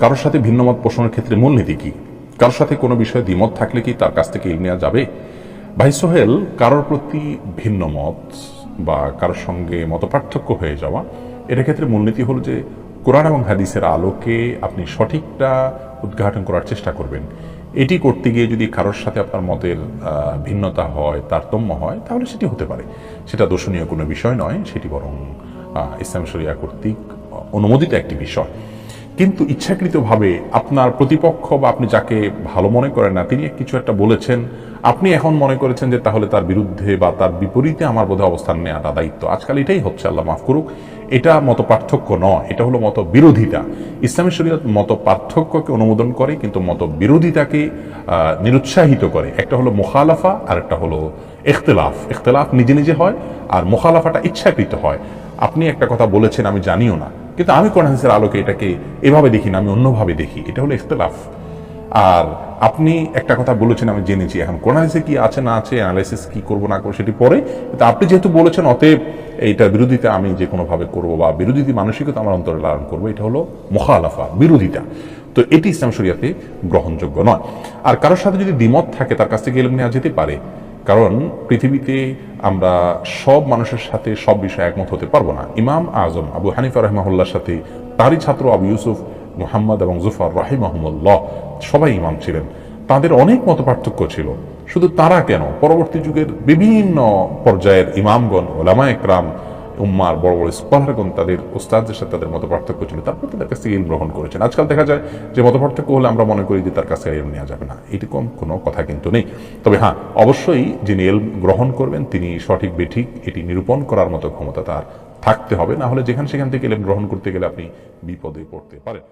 কারোর সাথে ভিন্নমত পোষণের ক্ষেত্রে মূলনীতি কি? কারোর সাথে কোনো বিষয়ে দ্বিমত থাকলে কি তার কাছ থেকে ইল নেওয়া যাবে? ভাই সোহেল, কারোর প্রতি ভিন্ন মত বা কারোর সঙ্গে মত পার্থক্য হয়ে যাওয়া, এটার ক্ষেত্রে মূলনীতি হলো যে কোরআন এবং হাদিসের আলোকে আপনি সঠিকটা উদ্ঘাটন করার চেষ্টা করবেন। এটি করতে গিয়ে যদি কারোর সাথে আপনার মতের ভিন্নতা হয়, তারতম্য হয়, তাহলে সেটি হতে পারে। সেটা দর্শনীয় কোনো বিষয় নয়, সেটি বরং ইসলাম শরিয়া কর্তৃক অনুমোদিত একটি বিষয়। কিন্তু ইচ্ছাকৃতভাবে আপনার প্রতিপক্ষ বা আপনি যাকে ভালো মনে করেন না, তিনি কিছু একটা বলেছেন। আপনি এখন মনে করেছেন যে তাহলে তার বিরুদ্ধে বা তার বিপরীতে আমার বোধহয় অবস্থান নেওয়াটা দায়িত্ব। আজকাল এটাই হচ্ছে, আল্লাহ মাফ করুক, এটা মত পার্থক্য নয়, এটা হলো মত বিরোধিতা। ইসলামী শরীয়ত মত পার্থক্যকে অনুমোদন করে, কিন্তু মত বিরোধিতাকে নিরুৎসাহিত করে। একটা হলো মোখালাফা, আর একটা হলো ইখতলাফ। ইখতলাফ নিজে নিজে হয়, আর মোখালাফাটা ইচ্ছাকৃত হয়। আপনি একটা কথা বলেছেন, আমি জানিও না। কিন্তু আমি কোরআন আলোকে এটাকে এভাবে দেখি না, আমি অন্যভাবে দেখি। এটা হলো ইখতলাফ। আর আপনি একটা কথা বলেছেন, আমি জেনেছি। এখন কোরআন কি আছে, না আছে অ্যানালাইসিস কি করব, না করব, সেটি পরে। কিন্তু আপনি যেহেতু বলেছেন, অতএব এইটার বিরোধিতা আমি যে কোনোভাবে করব বা বিরোধী মানসিকতা আমার অন্তরে লালন করব, এটা হলো মোখালাফা, বিরোধিতা। তো এটি ইসলাম শরিয়াতে গ্রহণযোগ্য নয়। আর কারোর সাথে যদি দ্বিমত থাকে, তার কাছ থেকে এলম নেওয়া যেতে পারে। কারণ পৃথিবীতে আমরা সব মানুষের সাথে সব বিষয়ে একমত হতে পারব না। ইমাম আজম আবু হানিফা রহমাহুল্লার সাথে, তারই ছাত্র আবু ইউসুফ, মুহাম্মদ এবং জুফার রাহিমাহমুল্লাহ, সবাই ইমাম ছিলেন। তাদের অনেক মত পার্থক্য ছিল। শুধু তারা কেন? পরবর্তী যুগের বিভিন্ন পর্যায়ের ইমামগণ ওলামা একরাম উম্মার, বড় বড় স্কলারগণ তাদের ওস্তাদদের সাথে তাদের মত পার্থক্য ছিল, তারপর তাদের কাছ থেকে গ্রহণ করেছেন। আজকাল দেখা যায় যে মত পার্থক্য হলে আমরা মনে করি যে তার কাছে থেকে নেওয়া যাবে না। এরকম কোনো কথা কিন্তু নেই। তবে হ্যাঁ অবশ্যই যিনি এলম গ্রহণ করবেন, তিনি সঠিক বেঠিক এটি নিরূপণ করার মতো ক্ষমতা তার থাকতে হবে। না হলে যেখান সেখান থেকে এলম গ্রহণ করতে গেলে আপনি বিপদে পড়তে পারেন।